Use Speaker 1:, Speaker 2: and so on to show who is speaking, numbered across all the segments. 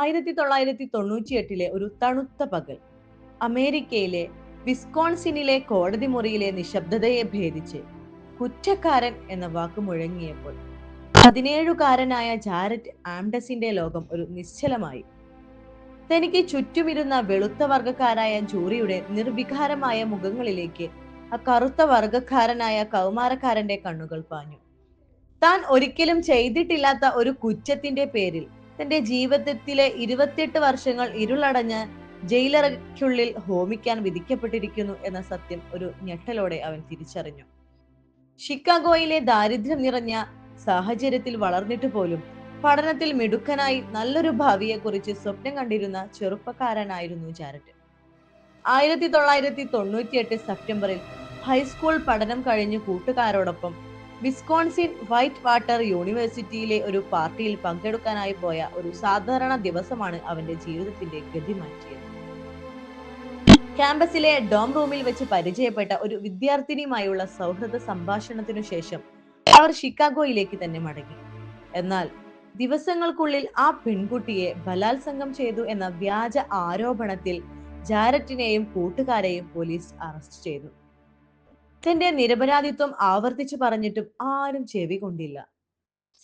Speaker 1: ആയിരത്തി തൊള്ളായിരത്തി തൊണ്ണൂറ്റി എട്ടിലെ ഒരു തണുത്ത പകൽ. അമേരിക്കയിലെ വിസ്കോൺസിനിലെ കോടതി മുറിയിലെ നിശബ്ദതയെ ഭേദിച്ച് കുറ്റക്കാരൻ എന്ന വാക്ക് മുഴങ്ങിയപ്പോൾ പതിനേഴുകാരനായ ജാരറ്റ് ആംഡസിന്റെ ലോകം ഒരു നിശ്ചലമായി. തനിക്ക് ചുറ്റുമിരുന്ന വെളുത്ത വർഗക്കാരായ ജൂറിയുടെ നിർവികാരമായ മുഖങ്ങളിലേക്ക് ആ കറുത്ത വർഗക്കാരനായ കൗമാരക്കാരന്റെ കണ്ണുകൾ പാഞ്ഞു. താൻ ഒരിക്കലും ചെയ്തിട്ടില്ലാത്ത ഒരു കുറ്റത്തിന്റെ പേരിൽ തന്റെ ജീവിതത്തിലെ ഇരുപത്തിയെട്ട് വർഷങ്ങൾ ഇരുളടഞ്ഞ് ജയിലറയ്ക്കുള്ളിൽ ഹോമിക്കാൻ വിധിക്കപ്പെട്ടിരിക്കുന്നു എന്ന സത്യം ഒരു ഞെട്ടലോടെ അവൻ തിരിച്ചറിഞ്ഞു. ഷിക്കാഗോയിലെ ദാരിദ്ര്യം നിറഞ്ഞ സാഹചര്യത്തിൽ വളർന്നിട്ട് പോലും പഠനത്തിൽ മിടുക്കനായി നല്ലൊരു ഭാവിയെക്കുറിച്ച് സ്വപ്നം കണ്ടിരുന്ന ചെറുപ്പക്കാരനായിരുന്നു ജാരറ്റ്. ആയിരത്തി തൊള്ളായിരത്തി തൊണ്ണൂറ്റിയെട്ട് സെപ്റ്റംബറിൽ ഹൈസ്കൂൾ പഠനം കഴിഞ്ഞ് കൂട്ടുകാരോടൊപ്പം വിസ്കോൺസിൻ വൈറ്റ് വാട്ടർ യൂണിവേഴ്സിറ്റിയിലെ ഒരു പാർട്ടിയിൽ പങ്കെടുക്കാനായി പോയ ഒരു സാധാരണ ദിവസമാണ് അവന്റെ ജീവിതത്തിന്റെ ഗതി മാറ്റിയത്. ക്യാമ്പസിലെ ഡോം റൂമിൽ വെച്ച് പരിചയപ്പെട്ട ഒരു വിദ്യാർത്ഥിനിയുമായുള്ള സൗഹൃദ സംഭാഷണത്തിനു ശേഷം അവർ ഷിക്കാഗോയിലേക്ക് തന്നെ മടങ്ങി. എന്നാൽ ദിവസങ്ങൾക്കുള്ളിൽ ആ പെൺകുട്ടിയെ ബലാത്സംഗം ചെയ്തു എന്ന വ്യാജ ആരോപണത്തിൽ ജാരറ്റിനെയും കൂട്ടുകാരെയും പോലീസ് അറസ്റ്റ് ചെയ്തു. തന്റെ നിരപരാധിത്വം ആവർത്തിച്ചു പറഞ്ഞിട്ടും ആരും ചെവി കൊണ്ടില്ല.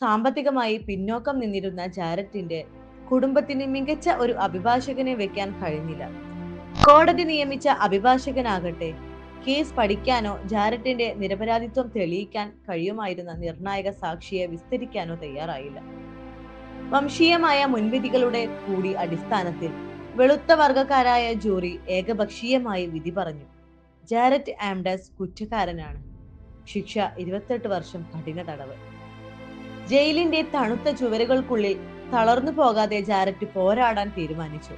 Speaker 1: സാമ്പത്തികമായി പിന്നോക്കം നിന്നിരുന്ന ജാരറ്റിന്റെ കുടുംബത്തിന് മികച്ച ഒരു അഭിഭാഷകനെ വെക്കാൻ കഴിഞ്ഞില്ല. കോടതി നിയമിച്ച അഭിഭാഷകനാകട്ടെ കേസ് പഠിക്കാനോ ജാരറ്റിന്റെ നിരപരാധിത്വം തെളിയിക്കാൻ കഴിയുമായിരുന്ന നിർണായക സാക്ഷിയെ വിസ്തരിക്കാനോ തയ്യാറായില്ല. വംശീയമായ മുൻവിധികളുടെ കൂടി അടിസ്ഥാനത്തിൽ വെളുത്ത വർഗക്കാരായ ജൂറി ഏകപക്ഷീയമായി വിധി പറഞ്ഞു. ജാരറ്റ് ആംഡസ് കുറ്റക്കാരനാണ്. ശിക്ഷ ഇരുപത്തെട്ട് വർഷം കഠിന തടവ്. ജയിലിന്റെ തണുത്ത ചുവരുകൾക്കുള്ളിൽ തളർന്നു പോകാതെ ജാരറ്റ് പോരാടാൻ തീരുമാനിച്ചു.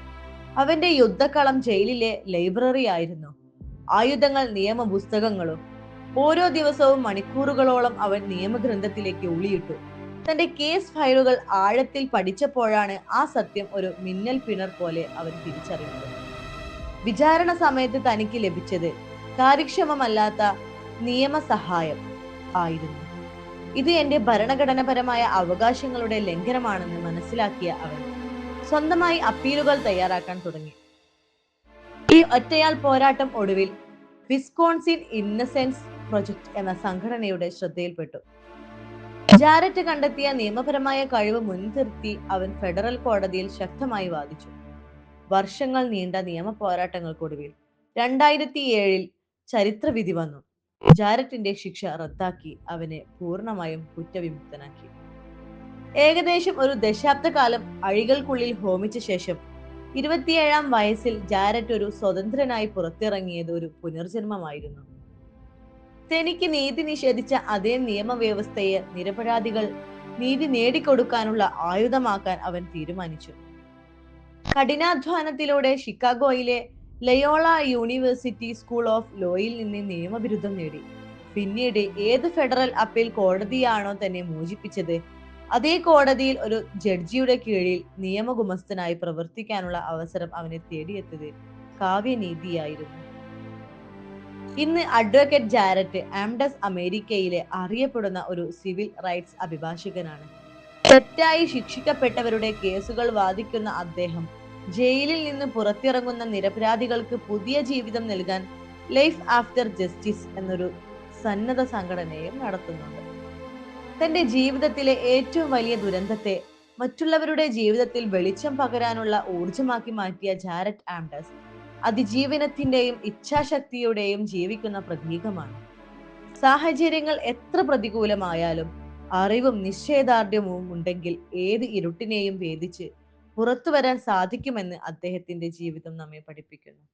Speaker 1: അവന്റെ യുദ്ധക്കളം ജയിലിലെ ലൈബ്രറി ആയിരുന്നു. ആയുധങ്ങൾ നിയമ പുസ്തകങ്ങളും ഓരോ ദിവസവും മണിക്കൂറുകളോളം അവൻ നിയമഗ്രന്ഥത്തിലേക്ക് ഉള്ളിയിട്ടു. തന്റെ കേസ് ഫയലുകൾ ആഴത്തിൽ പഠിച്ചപ്പോഴാണ് ആ സത്യം ഒരു മിന്നൽ പിണർ പോലെ അവൻ തിരിച്ചറിഞ്ഞത്. വിചാരണ സമയത്ത് തനിക്ക് ലഭിച്ചത് കാര്യക്ഷമമല്ലാത്ത നിയമസഹായം ആയിരുന്നു. ഇത് എന്റെ ഭരണഘടനപരമായ അവകാശങ്ങളുടെ ലംഘനമാണെന്ന് മനസ്സിലാക്കിയ അവൻ സ്വന്തമായി അപ്പീലുകൾ തയ്യാറാക്കാൻ തുടങ്ങി. ഈ ഒറ്റയാൾ പോരാട്ടം ഒടുവിൽ വിസ്കോൺസിൻ ഇന്നസെൻസ് പ്രൊജക്ട് എന്ന സംഘടനയുടെ ശ്രദ്ധയിൽപ്പെട്ടു. ജാരറ്റ് കണ്ടെത്തിയ നിയമപരമായ കഴിവ് മുൻനിർത്തി അവൻ ഫെഡറൽ കോടതിയിൽ ശക്തമായി വാദിച്ചു. വർഷങ്ങൾ നീണ്ട നിയമ പോരാട്ടങ്ങൾക്കൊടുവിൽ രണ്ടായിരത്തി ഏഴിൽ ചരിത്രവിധി വന്നു. ജാരറ്റിന്റെ ശിക്ഷ റദ്ദാക്കി അവനെ പൂർണമായും കുറ്റവിമുക്തനാക്കി. ഏകദേശം ഒരു ദശാബ്ദകാലം അഴികൾക്കുള്ളിൽ ഹോമിച്ച ശേഷം ഇരുപത്തിയേഴാം വയസ്സിൽ ജാരറ്റ് ഒരു സ്വതന്ത്രനായി പുറത്തിറങ്ങിയത് ഒരു പുനർജന്മമായിരുന്നു. തനിക്ക് നീതി നിഷേധിച്ച അതേ നിയമവ്യവസ്ഥയെ നിരപരാധികൾ നീതി നേടിക്കൊടുക്കാനുള്ള ആയുധമാക്കാൻ അവൻ തീരുമാനിച്ചു. കഠിനാധ്വാനത്തിലൂടെ ഷിക്കാഗോയിലെ ലയോള യൂണിവേഴ്സിറ്റി സ്കൂൾ ഓഫ് ലോയിൽ നിന്ന് നിയമബിരുദം നേടി. പിന്നീട് ഏത് ഫെഡറൽ അപ്പീൽ കോടതിയാണോ തന്നെ മോചിപ്പിച്ചത് അതേ കോടതിയിൽ ഒരു ജഡ്ജിയുടെ കീഴിൽ നിയമഗുമസ്തനായി പ്രവർത്തിക്കാനുള്ള അവസരം അവനെ തേടിയെത്തത് കാവ്യനീതിയായിരുന്നു. ഇന്ന് അഡ്വക്കേറ്റ് ജാരറ്റ് ആംഡസ് അമേരിക്കയിലെ അറിയപ്പെടുന്ന ഒരു സിവിൽ റൈറ്റ്സ് അഭിഭാഷകനാണ്. തെറ്റായി ശിക്ഷിക്കപ്പെട്ടവരുടെ കേസുകൾ വാദിക്കുന്ന അദ്ദേഹം ജയിലിൽ നിന്ന് പുറത്തിറങ്ങുന്ന നിരപരാധികൾക്ക് പുതിയ ജീവിതം നൽകാൻ ലൈഫ് ആഫ്റ്റർ ജസ്റ്റിസ് എന്നൊരു സന്നദ്ധ സംഘടനയും നടത്തുന്നുണ്ട്. തന്റെ ജീവിതത്തിലെ ഏറ്റവും വലിയ ദുരന്തത്തെ മറ്റുള്ളവരുടെ ജീവിതത്തിൽ വെളിച്ചം പകരാനുള്ള ഊർജമാക്കി മാറ്റിയ ജാരറ്റ് ആംഡസ് അതിജീവനത്തിന്റെയും ഇച്ഛാശക്തിയുടെയും ജീവിക്കുന്ന പ്രതീകമാണ്. സാഹചര്യങ്ങൾ എത്ര പ്രതികൂലമായാലും അറിവും നിശ്ചയദാർഢ്യവും ഉണ്ടെങ്കിൽ ഏത് ഇരുട്ടിനെയും ഭേദിച്ച് പുറത്തു വരാൻ സാധിക്കുമെന്ന് അദ്ദേഹത്തിന്റെ ജീവിതം നമ്മെ പഠിപ്പിക്കുന്നു.